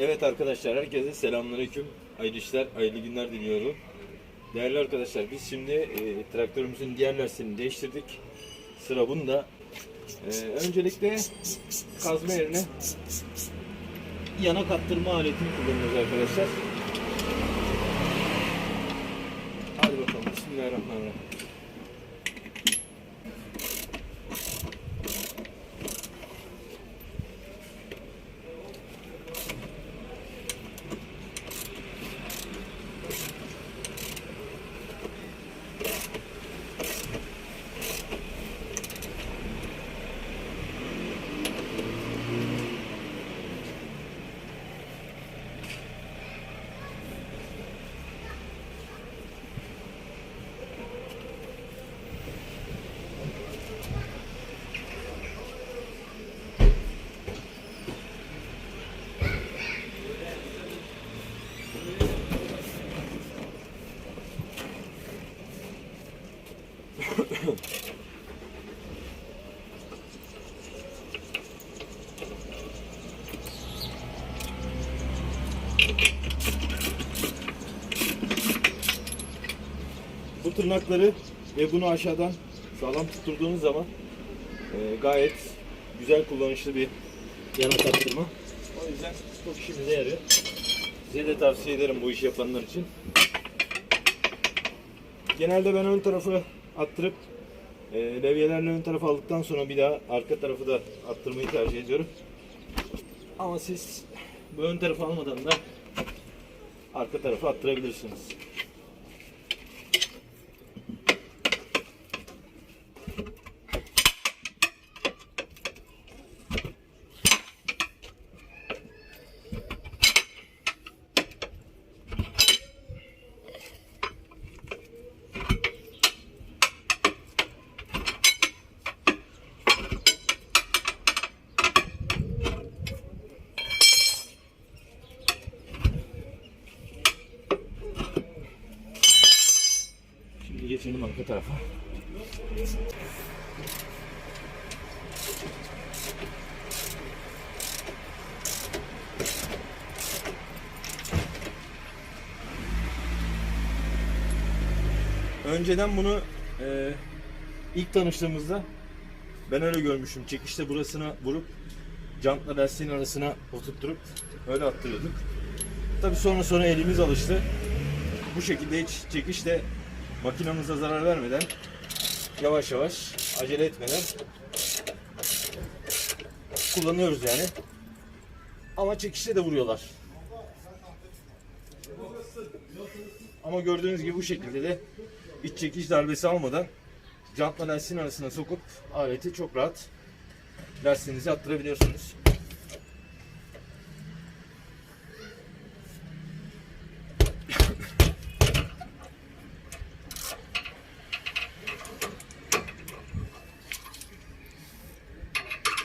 Evet arkadaşlar herkese selamünaleyküm. Hayırlı işler, hayırlı günler diliyorum. Değerli arkadaşlar biz şimdi e, traktörümüzün diğer lastiğini değiştirdik. Sıra bunda. E, öncelikle kazma yerine yana kattırma aletini kullanıyoruz arkadaşlar. Hadi bakalım Bismillahirrahmanirrahim. Bu tırnakları ve bunu aşağıdan sağlam tutturduğunuz zaman e, gayet güzel kullanışlı bir yana taktırma. O yüzden çok işimize yarıyor. Size de tavsiye ederim bu işi yapanlar için. Genelde ben ön tarafı attırıp e, levyelerini ön tarafa aldıktan sonra bir daha arka tarafı da attırmayı tercih ediyorum. Ama siz bu ön tarafı almadan da arka tarafı attırabilirsiniz. Geçelim arka tarafa. Önceden bunu e, ilk tanıştığımızda ben öyle görmüştüm. Çekişte burasına vurup jantla lastiğin arasına oturtturup öyle attırıyorduk. Tabii sonra sonra elimiz alıştı. Bu şekilde hiç çekişle makinamıza zarar vermeden yavaş yavaş acele etmeden kullanıyoruz yani. Ama çekişte de vuruyorlar. Ama gördüğünüz gibi bu şekilde de iç çekiş darbesi almadan jantla lastiğin arasına sokup aleti çok rahat lastiğinizi attırabiliyorsunuz.